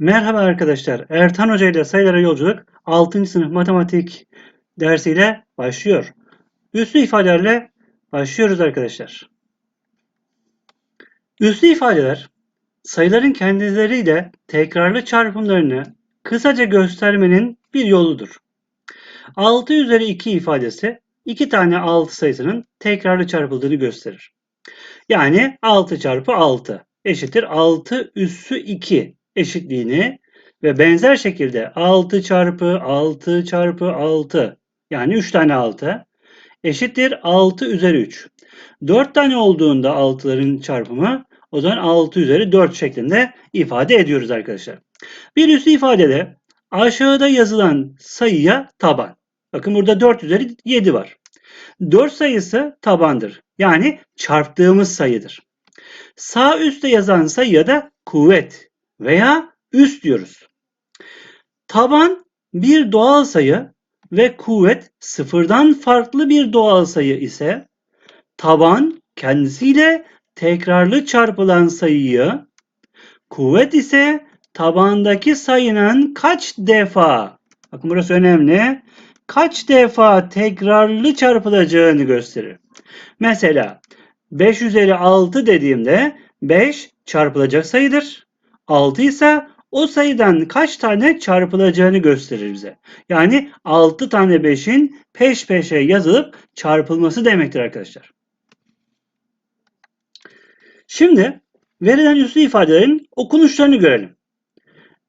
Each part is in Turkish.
Merhaba arkadaşlar. Ertan Hoca ile sayılara yolculuk 6. sınıf matematik dersiyle başlıyor. Üslü ifadelerle başlıyoruz arkadaşlar. Üslü ifadeler sayıların kendileriyle tekrarlı çarpımlarını kısaca göstermenin bir yoludur. 6 üzeri 2 ifadesi iki tane 6 sayısının tekrarlı çarpıldığını gösterir. Yani 6 çarpı 6 eşittir 6 üssü 2 eşitliğini ve benzer şekilde 6 çarpı 6 çarpı 6 yani 3 tane 6 eşittir 6 üzeri 3. 4 tane olduğunda 6'ların çarpımı o zaman 6 üzeri 4 şeklinde ifade ediyoruz arkadaşlar. Bir üstü ifadede aşağıda yazılan sayıya taban. Bakın burada 4 üzeri 7 var. 4 sayısı tabandır. Yani çarptığımız sayıdır. Sağ üstte yazan sayıya da kuvvet veya üst diyoruz. Taban bir doğal sayı ve kuvvet sıfırdan farklı bir doğal sayı ise taban kendisiyle tekrarlı çarpılan sayıyı, kuvvet ise tabandaki sayının kaç defa, bakın burası önemli, kaç defa tekrarlı çarpılacağını gösterir. Mesela 5 üzeri 6 dediğimde 5 çarpılacak sayıdır. 6 ise o sayıdan kaç tane çarpılacağını gösterir bize. Yani 6 tane 5'in peş peşe yazılıp çarpılması demektir arkadaşlar. Şimdi verilen üslü ifadelerin okunuşlarını görelim.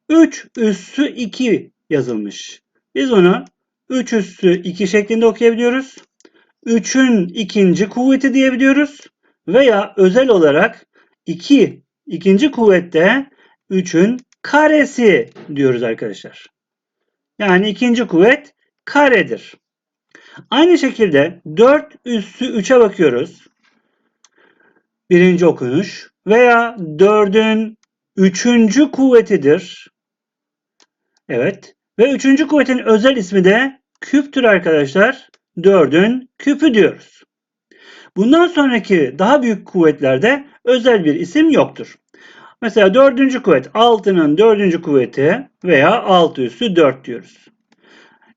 3 üssü 2 yazılmış. Biz onu 3 üssü 2 şeklinde okuyabiliyoruz. 3'ün ikinci kuvveti diyebiliyoruz. Veya özel olarak 2 ikinci kuvvette 3'ün karesi diyoruz arkadaşlar. Yani ikinci kuvvet karedir. Aynı şekilde 4 üssü 3'e bakıyoruz. Birinci okunuş. Veya 4'ün üçüncü kuvvetidir. Evet. Ve üçüncü kuvvetin özel ismi de küptür arkadaşlar. 4'ün küpü diyoruz. Bundan sonraki daha büyük kuvvetlerde özel bir isim yoktur. Mesela dördüncü kuvvet 6'nın dördüncü kuvveti veya 6 üssü 4 diyoruz.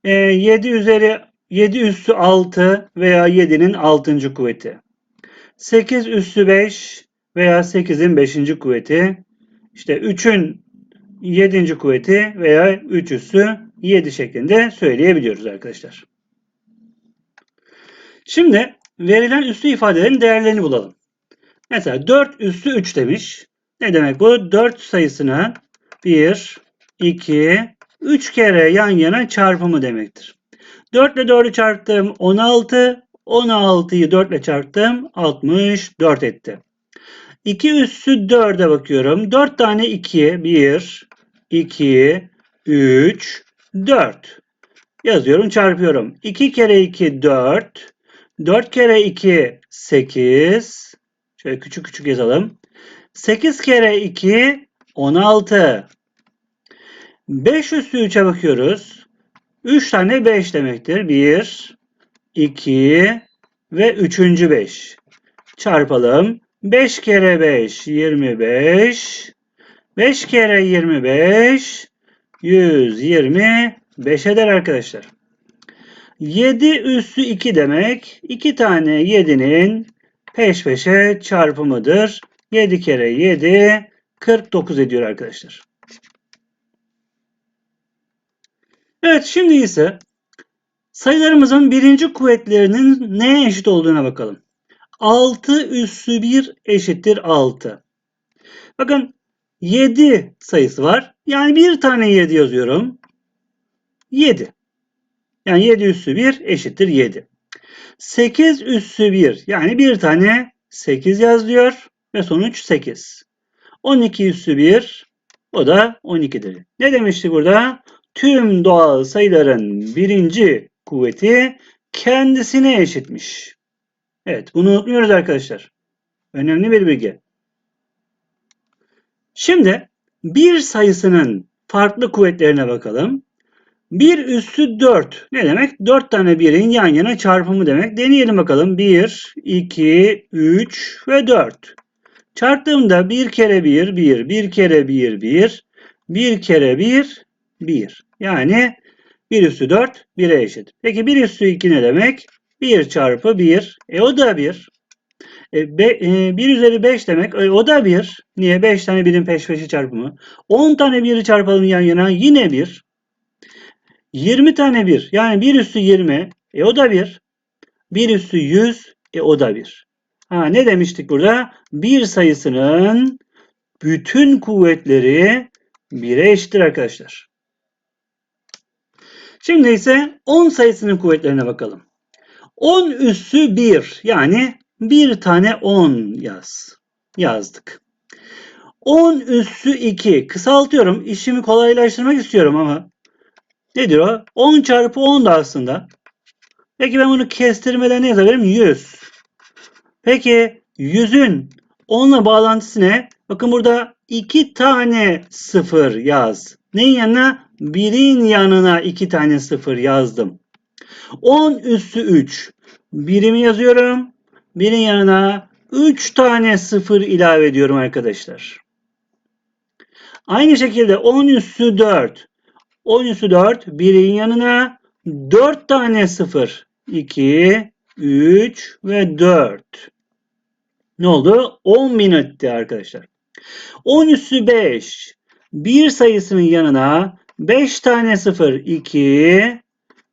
E, 7 üzeri 7 üssü 6 veya 7'nin 6. kuvveti. 8 üssü 5 veya 8'in 5. kuvveti. İşte 3'ün 7. kuvveti veya 3 üssü 7 şeklinde söyleyebiliyoruz arkadaşlar. Şimdi verilen üslü ifadelerin değerlerini bulalım. Mesela 4 üssü 3 demiş. Ne demek bu? 4 sayısını 1, 2, 3 kere yan yana çarpımı demektir. 4 ile 4'ü çarptım 16, 16'yı 4 ile çarptım 64 etti. 2 üssü 4'e bakıyorum. 4 tane 2, 1, 2, 3, 4. Yazıyorum çarpıyorum. 2 kere 2 4, 4 kere 2 8. Şöyle küçük küçük yazalım. 8 kere 2 16. 5 üstü 3'e bakıyoruz. 3 tane 5 demektir. 1, 2 ve 3. 5. Çarpalım. 5 kere 5 25. 5 kere 25 125 eder arkadaşlar. 7 üssü 2 demek 2 tane 7'nin peş peşe çarpımıdır. 7 kere 7 49 ediyor arkadaşlar. Evet şimdi ise sayılarımızın birinci kuvvetlerinin neye eşit olduğuna bakalım. 6 üssü 1 eşittir 6. Bakın 7 sayısı var. Yani bir tane 7 yazıyorum. 7. Yani 7 üssü 1 eşittir 7. 8 üssü 1 yani bir tane 8 yazıyor ve sonuç 8. 12 üssü 1 o da 12'dir. Ne demiştik burada? Tüm doğal sayıların birinci kuvveti kendisine eşitmiş. Evet bunu unutmuyoruz arkadaşlar. Önemli bir bilgi. Şimdi bir sayısının farklı kuvvetlerine bakalım. 1 üssü 4 ne demek? 4 tane birin yan yana çarpımı demek. Deneyelim bakalım. 1, 2, 3 ve 4. Çarptığımda 1 kere 1, 1, 1 kere 1, 1, 1 kere 1 1. Yani 1 üstü 4 1'e eşit. Peki 1 üstü 2 ne demek? 1 çarpı 1. E o da 1. E, be, e, 1 üzeri 5 demek. E, o da 1. Niye? 5 tane 1'in peş peşi çarpımı. 10 tane 1'i çarpalım yan yana. Yine 1. 20 tane 1. Yani 1 üstü 20. E o da 1. 1 üstü 100. E o da 1. Ha, ne demiştik burada? Bir sayısının bütün kuvvetleri 1'e eşittir arkadaşlar. Şimdi ise 10 sayısının kuvvetlerine bakalım. 10 üssü 1 yani bir tane 10 yaz. Yazdık. 10 üssü 2 kısaltıyorum. İşimi kolaylaştırmak istiyorum ama nedir o? 10 çarpı 10 da aslında. Peki ben bunu kestirmeden ne yazabilirim? 100. Peki 100'ün 10'la bağlantısı ne? Bakın burada 2 tane 0 yaz. Neyin yanına? 1'in yanına 2 tane 0 yazdım. 10 üssü 3. Birimi yazıyorum. Birin yanına 3 tane 0 ilave ediyorum arkadaşlar. Aynı şekilde 10 üssü 4. 10 üssü 4. Birin yanına 4 tane 0. 2, 3 ve 4. Ne oldu? 10 bin etti arkadaşlar. 10 üssü 5. Bir sayısının yanına 5 tane 0. 2,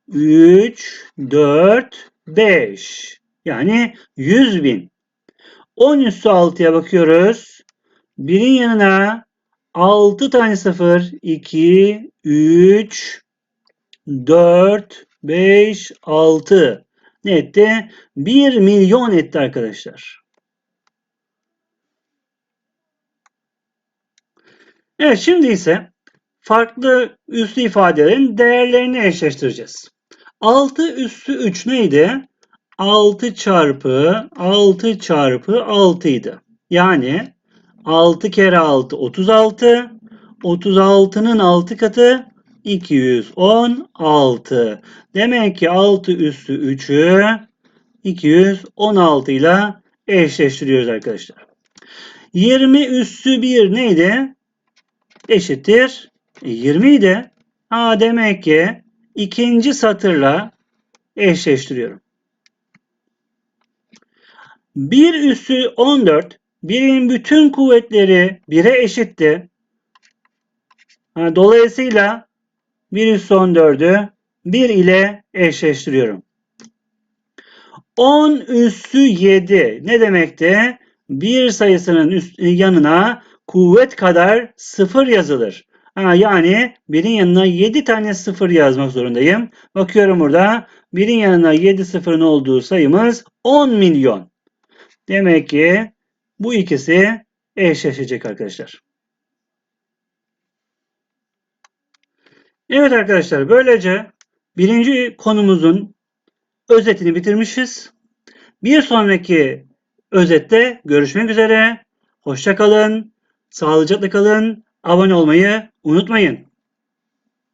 3, 4, 5. Yani 100 bin. 10 üssü 6'ya bakıyoruz. Birin yanına 6 tane 0. 2, 3, 4, 5, 6. Ne etti? 1 milyon etti arkadaşlar. Evet şimdi ise farklı üslü ifadelerin değerlerini eşleştireceğiz. 6 üssü 3 neydi? 6 çarpı 6 çarpı 6 idi. Yani 6 kere 6 36. 36'nın 6 katı 216. Demek ki 6 üssü 3'ü 216 ile eşleştiriyoruz arkadaşlar. 20 üssü 1 neydi? Eşittir 20 idi. Ha demek ki ikinci satırla eşleştiriyorum. 1 üssü 14 birin bütün kuvvetleri 1'e eşitti. Dolayısıyla 1 üssü 14'ü 1 ile eşleştiriyorum. 10 üssü 7 ne demekti? Bir sayısının üst, yanına kuvvet kadar 0 yazılır. Ha, yani birin yanına 7 tane 0 yazmak zorundayım. Bakıyorum burada. Birin yanına 7 sıfırın olduğu sayımız 10 milyon. Demek ki bu ikisi eşleşecek arkadaşlar. Evet arkadaşlar böylece birinci konumuzun özetini bitirmişiz. Bir sonraki özette görüşmek üzere. Hoşça kalın. Sağlıcakla kalın. Abone olmayı unutmayın.